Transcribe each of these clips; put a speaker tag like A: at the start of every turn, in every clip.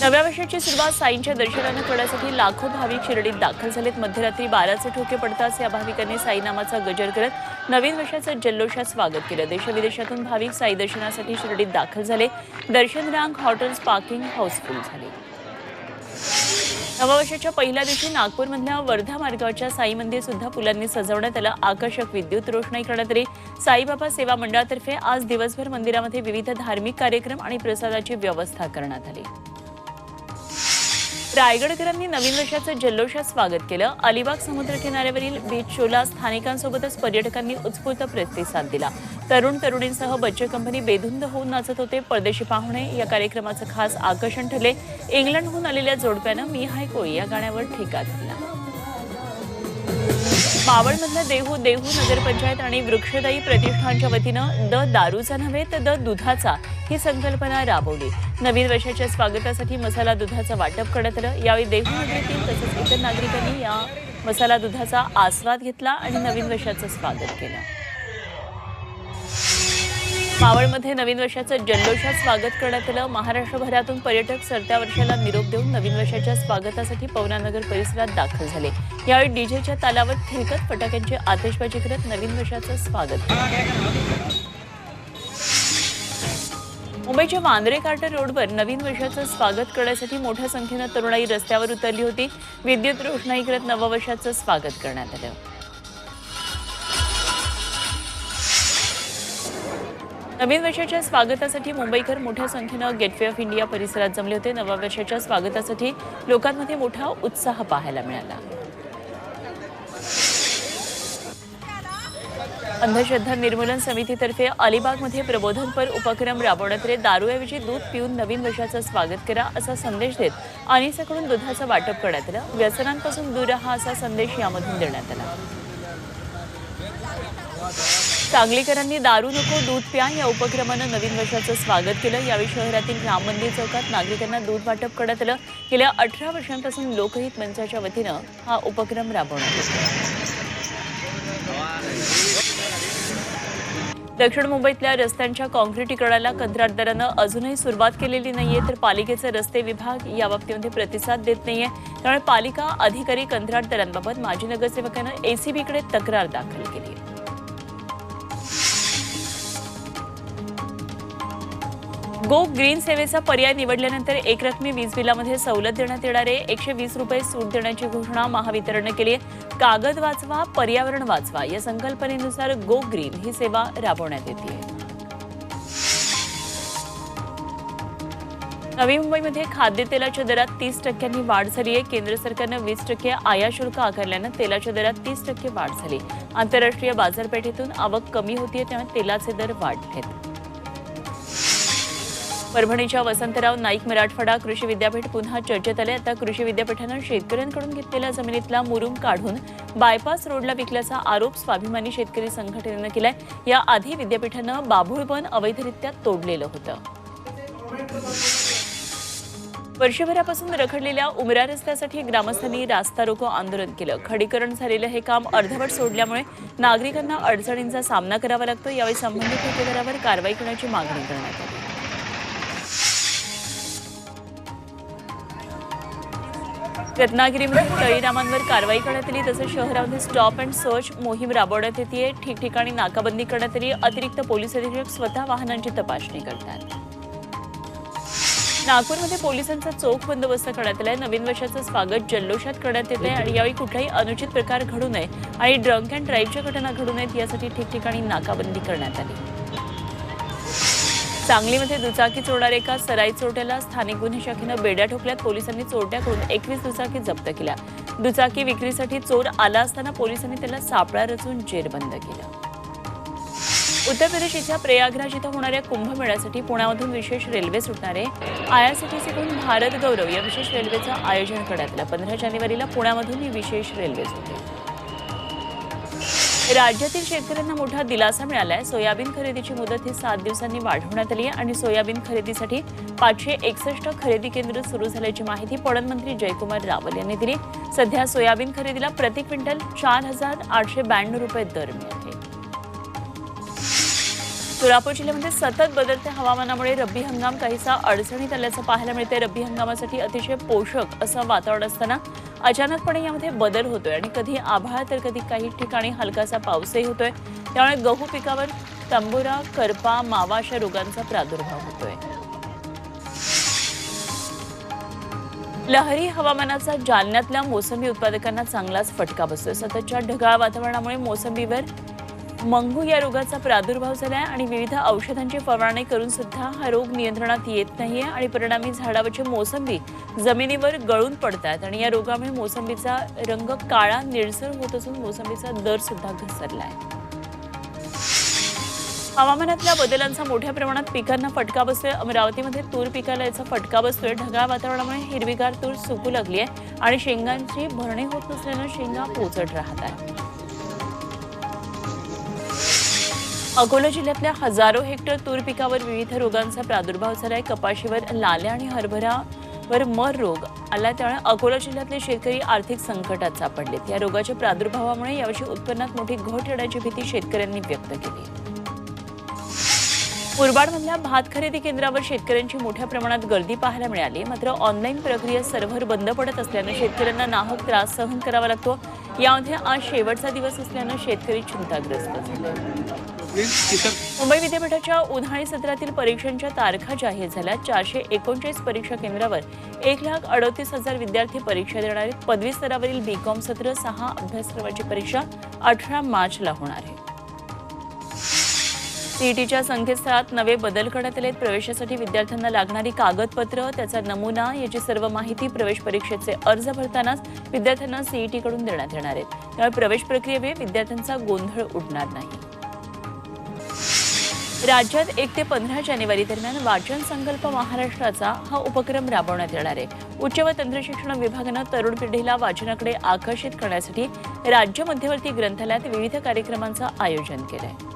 A: नव्या वर्षाची सुरुवात साईंच्या दर्शनानं करण्यासाठी लाखो भाविक शिर्डीत दाखल झालेत. मध्यरात्री बाराचे ठोके पडताच या भाविकांनी साईनामाचा गजर करत नवीन वर्षाचं जल्लोषात स्वागत केलं. देशविदेशातून भाविक साई दर्शनासाठी शिर्डीत दाखल झाले. दर्शन रांग हॉटेल्स पार्किंग हाऊसफुल झाले. नववर्षाच्या पहिल्या दिवशी नागपूरमधल्या वर्धा मार्गावरच्या साई मंदिर सुद्धा फुलांनी सजवण्यात आलं. आकर्षक विद्युत रोषणाई करण्यात आली. साईबाबा सेवा मंडळातर्फे आज दिवसभर मंदिरामध्ये विविध धार्मिक कार्यक्रम आणि प्रसादाची व्यवस्था करण्यात आली. रायगडकरांनी नवीन वर्षाचं जल्लोषात स्वागत केलं. अलिबाग समुद्र किनाऱ्यावरील बीच शोला स्थानिकांसोबतच पर्यटकांनी उत्स्फूर्त प्रतिसाद दिला. तरुण तरुणींसह बच्चे कंपनी बेधुंद होऊन नाचत होते. परदेशी पाहुणे या कार्यक्रमाचं खास आकर्षण ठरले. इंग्लंडहून आलेल्या जोडप्यानं मी हाय कोळी या गाण्यावर ठेका घातला मावळमधलं देहू देहू नगरपंचायत आणि वृक्षदायी प्रतिष्ठानच्या वतीनं द दारूचा नव्हे तर द दुधाचा ही संकल्पना राबवली. नवीन वर्षाच्या स्वागतासाठी मसाला दुधाचं वाटप करण्यात आलं. यावेळी देहू नगरीतील तसंच इतर नागरिकांनी या मसाला दुधाचा आस्वाद घेतला आणि नवीन वर्षाचं स्वागत केलं. मावळमध्ये नवीन वर्षाचं जल्लोषात स्वागत करण्यात आलं. महाराष्ट्रभरातून पर्यटक सरत्या वर्षाला निरोप देऊन नवीन वर्षाच्या स्वागतासाठी पवनानगर परिसरात दाखल झाले. यावेळी डीजेच्या तालावर थिरकत फटाक्यांची आतिषबाजी करत नवीन वर्षाचं स्वागत मुंबईच्या वांद्रे कार्टर रोडवर नवीन वर्षाचं स्वागत करण्यासाठी मोठ्या संख्येनं तरुणाई रस्त्यावर उतरली होती. विद्युत रोषणाई करत नववर्षाचं स्वागत करण्यात आलं. नवीन वर्षाच्या स्वागतासाठी मुंबईकर मोठ्या संख्येनं गेटवे ऑफ इंडिया परिसरात जमले होते. नव्या वर्षाच्या स्वागतासाठी लोकांमध्ये मोठा उत्साह पाहायला मिळाला. अंधश्रद्धा निर्मूलन समितीतर्फे अलिबागमध्ये प्रबोधनपर उपक्रम राबवण्यात आले. दारूऐवजी दूध पिऊन नवीन वर्षाचं स्वागत करा असा संदेश देत अनिसाकडून दुधाचं वाटप करण्यात आलं. व्यसनांपासून दूर राहा असा संदेश यामधून देण्यात आला. सांगलीकरांनी दारू नको दूध प्या या उपक्रमानं नवीन वर्षाचं स्वागत केलं. यावेळी शहरातील राम मंदिर चौकात नागरिकांना दूध वाटप करण्यात आलं. गेल्या अठरा वर्षांपासून लोकहित मंचाच्या वतीनं हा उपक्रम राबवण्यात दक्षिण मुंबईतल्या रस्त्यांच्या काँक्रिटीकरणाला कंत्राटदारानं अजूनही सुरुवात केलेली नाहीये तर पालिकेचे रस्ते विभाग या बाबतीमध्ये प्रतिसाद देत नाहीये. त्यामुळे पालिका अधिकारी कंत्राटदारांबाबत माजी नगरसेवकानं एसीबीकडे तक्रार दाखल केली आहे गो ग्रीन सेवेचा पर्याय निवडल्यानंतर एकरकमी वीज बिलामध्ये सवलत देण्यात येणारे एकशे वीस रुपये सूट देण्याची घोषणा महावितरणनं केली आहे. कागद वाचवा पर्यावरण वाचवा या संकल्पनेनुसार गो ग्रीन ही सेवा राबवण्यात येते. नवी मुंबईमध्ये खाद्यतेलाच्या दरात तीस टक्क्यांनी वाढ झाली आहे. केंद्र सरकारनं वीस टक्के आयात शुल्क आकारल्यानं तेलाच्या दरात तीस टक्के वाढ झाली. आंतरराष्ट्रीय बाजारपेठेतून आवक कमी होतीये त्यामुळे तेलाचे दर वाढलेत. परभणीच्या वसंतराव नाईक मराठवाडा कृषी विद्यापीठ पुन्हा चर्चेत आले. आता कृषी विद्यापीठानं शेतकऱ्यांकडून घेतलेल्या जमिनीतला मुरुम काढून बायपास रोडला विकल्याचा आरोप स्वाभिमानी शेतकरी संघटनेनं केलाय. या आधी विद्यापीठानं बाभुळबन अवैधरित्या तोडलेलं होतं. वर्षभरापासून रखडलेल्या उमरा रस्त्यासाठी ग्रामस्थांनी रास्ता रोको आंदोलन केलं. खडीकरण झालेलं हे काम अर्धवट सोडल्यामुळे नागरिकांना अडचणींचा सामना करावा लागतो. यावेळी संबंधित ठेकेदारावर कारवाई करण्याची मागणी करण्यात आली. रत्नागिरीमध्ये तळीरामांवर कारवाई करण्यात आली तसंच शहरामध्ये स्टॉप अँड सर्च मोहीम राबवण्यात येते. ठिकठिकाणी नाकाबंदी करण्यात आली. अतिरिक्त पोलीस अधीक्षक स्वतः वाहनांची तपासणी करतात. नागपूरमध्ये पोलिसांचा चोख बंदोबस्त करण्यात आलाय. नवीन वर्षाचं स्वागत जल्लोषात करण्यात येते आणि यावेळी कुठलाही अनुचित प्रकार घडू नये आणि ड्रंक अँड ड्राईव्हच्या घटना घडू नयेत यासाठी ठिकठिकाणी नाकाबंदी करण्यात आली. सांगलीमध्ये दुचाकी चोरणाऱ्या एका सराई चोरट्याला स्थानिक गुन्हे शाखेनं बेड्या ठोकल्यात. पोलिसांनी चोरट्याकडून एकवीस दुचाकी जप्त केल्या. दुचाकी विक्रीसाठी चोर आला असताना पोलिसांनी त्याला सापळा रचून जेरबंद केलं. उत्तर प्रदेश इथल्या प्रयागराज इथं होणाऱ्या कुंभमेळ्यासाठी पुण्यामधून विशेष रेल्वे सुटणार आहे आयआरसीटीसीकडून भारत गौरव या विशेष रेल्वेचं आयोजन करण्यात आलं. पंधरा जानेवारीला पुण्यामधून ही विशेष रेल्वे सुटेल. राज्यातील शेतकऱ्यांना मोठा दिलासा मिळालाय. सोयाबीन खरेदीची मुदत ही सात दिवसांनी वाढवण्यात आली आहे आणि सोयाबीन खरेदीसाठी पाचशे एकसष्ट खरेदी केंद्र सुरू झाल्याची माहिती पणन मंत्री जयकुमार रावल यांनी दिली. सध्या सोयाबीन खरेदीला प्रति क्विंटल चार हजार आठशे ब्याण्णव रुपये दर मिळाले सोलापूर जिल्ह्यामध्ये सतत बदलत्या हवामानामुळे रब्बी हंगाम काहीसा अडचणीत आल्याचं पाहायला मिळते रब्बी हंगामासाठी अतिशय पोषक असं वातावरण असताना अचानकपणे यामध्ये बदल होतोय आणि कधी आभाळ तर कधी काही ठिकाणी हलकासा पाऊसही होतोय. त्यामुळे गहू पिकावर तंबोरा करपा मावा अशा रोगांचा प्रादुर्भाव होतोय. लहरी हवामानाचा जालन्यातल्या मोसंबी उत्पादकांना चांगलाच फटका बसतोय. सततच्या ढगाळ वातावरणामुळे मोसंबीवर मंगू या रोगाचा प्रादुर्भाव झालाय आणि विविध औषधांची फवारणी करून सुद्धा हा रोग नियंत्रणात येत नाहीये आणि परिणामी झाडावरची मोसंबी जमिनीवर गळून पडतात आणि या रोगामुळे मोसंबीचा रंग काळा निळसर होत असून मोसंबीचा दर सुद्धा घसरलाय. हवामानातल्या बदलांचा मोठ्या प्रमाणात पिकांना फटका बसतोय. अमरावतीमध्ये तूर पिकाला याचा फटका बसतोय. ढगाळ वातावरणामुळे हिरवीगार तूर सुकू लागली आहे आणि शेंगांची भरणी होत नसल्यानं शेंगा पोचट राहत आहे अकोला जिल्ह्यातल्या हजारो हेक्टर तूर पिकावर विविध रोगांचा प्रादुर्भाव झालाय. कपाशीवर लाल्या आणि हरभरावर मर रोग आला त्यामुळे अकोला जिल्ह्यातले शेतकरी आर्थिक संकटात सापडलेत. या रोगाच्या प्रादुर्भावामुळे यावर्षी उत्पन्नात मोठी घट येण्याची भीती शेतकऱ्यांनी व्यक्त केली. मुरबाडमधल्या भात खरेदी केंद्रावर शेतकऱ्यांची मोठ्या प्रमाणात गर्दी पाहायला मिळाली. मात्र ऑनलाईन प्रक्रिया सर्व्हर बंद पडत असल्यानं शेतकऱ्यांना नाहक त्रास सहन करावा लागतो. यामध्ये आज शेवटचा दिवस असल्यानं शेतकरी चिंताग्रस्त झाले. मुंबई विद्यापीठाच्या उन्हाळी सत्रातील परीक्षांच्या तारखा जाहीर झाल्या. चारशे एकोणचाळीस परीक्षा केंद्रावर एक लाख अडतीस हजार विद्यार्थी परीक्षा देणार आहेत. पदवी स्तरावरील बीकॉम सत्र सहा अभ्यासक्रमाची परीक्षा अठरा मार्चला होणार आहे. सीईटीच्या संकेतस्थळात नवे बदल करण्यात आले प्रवेशासाठी विद्यार्थ्यांना लागणारी कागदपत्र त्याचा नमुना याची सर्व माहिती प्रवेश परीक्षेचे अर्ज भरतानाच विद्यार्थ्यांना सीईटी कडून देण्यात येणार आहेत. त्यामुळे प्रवेश प्रक्रियेवेळी विद्यार्थ्यांचा गोंधळ उडणार नाही. राज्यात एक ते पंधरा जानेवारी दरम्यान वाचन संकल्प महाराष्ट्राचा हा उपक्रम राबवण्यात येणार आहे. उच्च व तंत्रशिक्षण विभागानं तरुण पिढीला वाचनाकडे आकर्षित करण्यासाठी राज्य मध्यवर्ती ग्रंथालयात विविध कार्यक्रमांचं आयोजन केलं आहे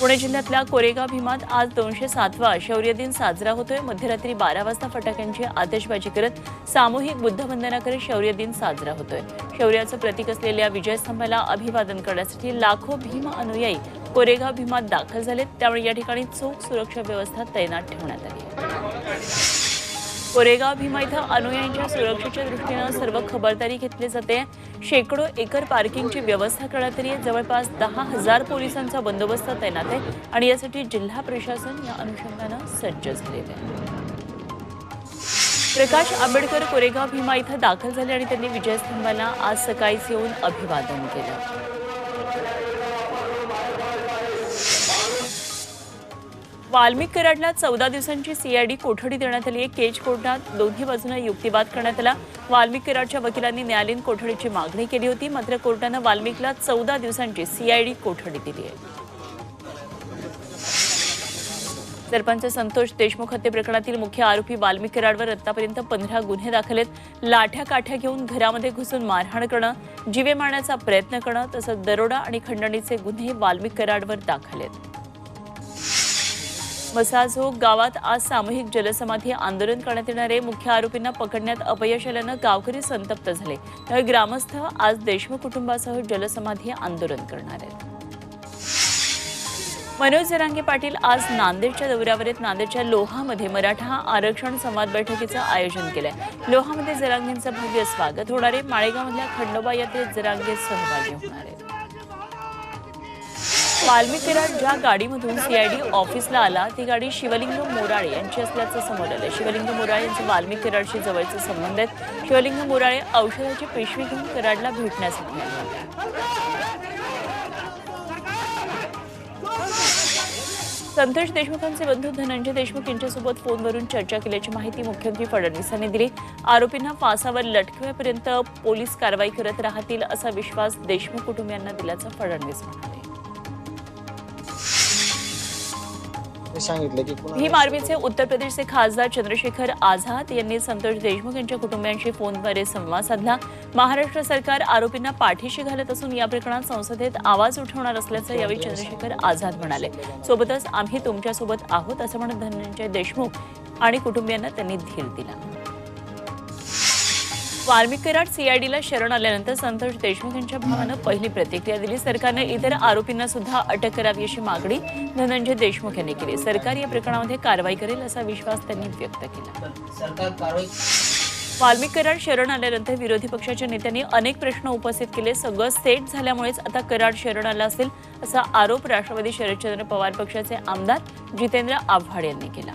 A: पुणे जिल्ह्यातल्या कोरेगाव भीमात आज दोनशे सातवा शौर्य दिन साजरा होतोय. मध्यरात्री बारा वाजता फटाक्यांची आतषबाजी करत सामूहिक बुद्धवंदना करत शौर्य दिन साजरा होतोय. शौर्याचं प्रतीक असलेल्या विजयस्तंभाला अभिवादन करण्यासाठी लाखो भीम अनुयायी कोरेगाव भीमात दाखल झालेत. त्यामुळे या ठिकाणी चोख सुरक्षा व्यवस्था तैनात ठेवण्यात आली आहे. कोरेगाव भीमा इथं अनुयायांच्या सुरक्षेच्या दृष्टीनं सर्व खबरदारी घेतली जाते. शेकडो एकर पार्किंगची व्यवस्था करण्यात आली आहे. जवळपास दहा हजार पोलिसांचा बंदोबस्त तैनात आहे आणि यासाठी जिल्हा प्रशासन या अनुषंगानं सज्ज झालेलं आहे. प्रकाश आंबेडकर कोरेगाव भीमा इथं दाखल झाले आणि त्यांनी विजयस्तंभाला आज सकाळीच येऊन अभिवादन केलं. वाल्मिक कराडला चौदा दिवसांची सीआयडी कोठडी देण्यात आली आहे. केज कोर्टात दोन्ही बाजूंना युक्तिवाद करण्यात आला. वाल्मिक कराडच्या वकिलांनी न्यायालयीन कोठडीची मागणी केली होती. मात्र कोर्टानं वाल्मिकला चौदा दिवसांची सीआयडी कोठडी दिली आहे. सरपंच संतोष देशमुख हत्ये प्रकरणातील मुख्य आरोपी वाल्मिक कराडवर आतापर्यंत पंधरा गुन्हे दाखल आहेत. लाठ्या काठ्या घेऊन घरामध्ये घुसून मारहाण करणं जीवे मारण्याचा प्रयत्न करणं तसंच दरोडा आणि खंडणीचे गुन्हे वाल्मिक कराडवर दाखल आहेत. मसाझोग हो, गावात आज सामूहिक जलसमाधी आंदोलन करण्यात येणारे मुख्य आरोपींना पकडण्यात अपयश आल्यानं गावकरी संतप्त झाले. त्यामुळे ग्रामस्थ आज देशमुख कुटुंबासह जलसमाधी आंदोलन करणार आहेत. मनोज जरांगे पाटील आज नांदेडच्या दौऱ्यावर आहेत. नांदेडच्या लोहामध्ये मराठा आरक्षण संवाद बैठकीचं आयोजन केलंय. लोहामध्ये जरांगेंचं भव्य स्वागत होणार आहे. माळेगावमधल्या खंडोबा यात्रेत जरांगे सहभागी होणार आहेत. वाल्मिक ज्या गाडीमधून सीआयडी ऑफिसला आला ती गाडी शिवलिंग मोराळे यांची असल्याचं समोर आलं. शिवलिंग मोराळे यांचे वाल्मिक कराडशी जवळचे संबंध आहेत. शिवलिंग मोराळे औषधाची पिशवी घेऊन कराडला भेटण्यासाठी आले. संतोष देशमुखांचे बंधू धनंजय देशमुख यांच्यासोबत फोनवरून चर्चा केल्याची माहिती मुख्यमंत्री फडणवीसांनी दिली. आरोपींना फासावर लटकवेपर्यंत पोलीस कारवाई करत राहतील असा विश्वास देशमुख कुटुंबियांना दिल्याचं फडणवीस म्हणाले.
B: सांगितलं की
A: भीम आर्मीचे उत्तर प्रदेशचे खासदार चंद्रशेखर आझाद यांनी संतोष देशमुख यांच्या कुटुंबियांशी फोनद्वारे संवाद साधला. महाराष्ट्र सरकार आरोपींना पाठीशी घालत असून या प्रकरणात संसदेत आवाज उठवणार असल्याचं यावेळी चंद्रशेखर आझाद म्हणाले. सोबतच आम्ही तुमच्यासोबत आहोत असं म्हणत धनंजय देशमुख आणि कुटुंबियांना त्यांनी धीर दिला. वाल्मिक कराड सीआयडीला शरण आल्यानंतर संतोष देशमुख यांच्या भावानं पहिली प्रतिक्रिया दिली. सरकारनं इतर आरोपींना सुद्धा अटक करावी अशी मागणी धनंजय देशमुख यांनी केली. सरकार या प्रकरणामध्ये कारवाई करेल असा विश्वास त्यांनी व्यक्त केला. वाल्मिक कराड शरण आल्यानंतर विरोधी पक्षाच्या नेत्यांनी अनेक प्रश्न उपस्थित केले. सगळं सेट झाल्यामुळेच आता कराड शरण आला असेल असा आरोप राष्ट्रवादी शरदचंद्र पवार पक्षाचे आमदार जितेंद्र आव्हाड यांनी केला.